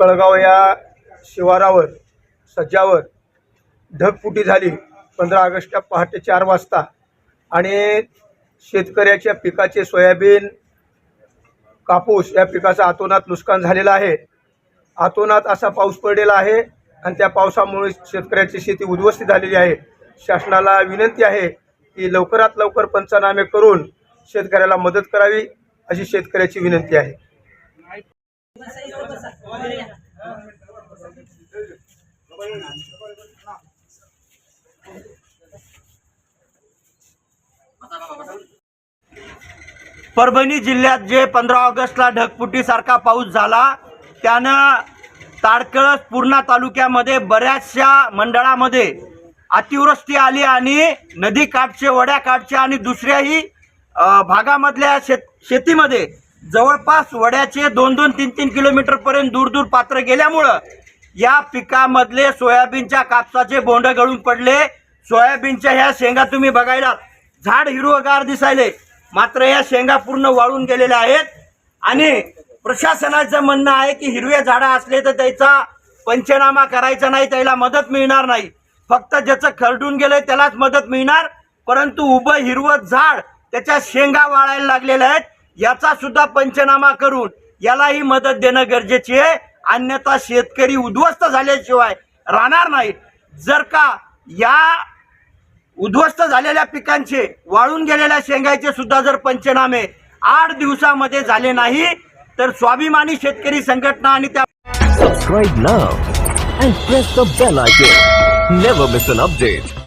कळगाव या शिवारावर सज्जावर ढगफुटी झाली. पंधरा ऑगस्टच्या पहाटे चार वाजता. आणि शेतकऱ्याच्या पिकाचे सोयाबीन कापूस या पिकाचं आतोनात नुकसान झालेलं आहे. आतोनात असा पाऊस पडलेला आहे आणि त्या पावसामुळे शेतकऱ्याची शेती उद्ध्वस्त झालेली आहे. शासनाला विनंती आहे की लवकरात लवकर पंचनामे करून शेतकऱ्याला मदत करावी अशी शेतकऱ्याची विनंती आहे. परभणी जिल्ह्यात जे पंधरा ऑगस्टला ढगफुटीसारखा पाऊस झाला त्यानं ताडकळस पूर्णा तालुक्यामध्ये बऱ्याचशा मंडळामध्ये अतिवृष्टी आली आणि नदीकाठचे वड्याकाठचे आणि दुसऱ्याही भागामधल्या शेत शेतीमध्ये जवळपास वड्याचे दोन दोन तीन तीन किलोमीटरपर्यंत दूर दूर पात्र गेल्यामुळं या पिकामधले सोयाबीनच्या कापसाचे बोंड गळून पडले. सोयाबीनच्या ह्या शेंगा तुम्ही बघायला झाड हिरवगार दिसायले. मात्र या शेंगा पूर्ण वाळून गेलेल्या आहेत. आणि प्रशासनाचं म्हणणं आहे की हिरवे झाडं असले तर त्याचा पंचनामा करायचा नाही त्याला मदत मिळणार नाही. फक्त ज्याचं खरडून गेलंय त्यालाच मदत मिळणार. परंतु उभं हिरवं झाड त्याच्या शेंगा वाळायला लागलेल्या आहेत. याचा सुद्धा पंचनामा करून यालाही मदत देणं गरजेची आहे. अन्यथा शेतकरी उद्ध्वस्त झाल्याशिवाय राहणार नाही जर का या उद्ध्वस्त झालेल्या पिकांचे वाळून गेलेल्या शेंगायचे सुद्धा जर पंचनामे आठ दिवसामध्ये झाले नाही तर स्वाभिमानी शेतकरी संघटना आणि त्या subscribe now and press the bell icon never miss an update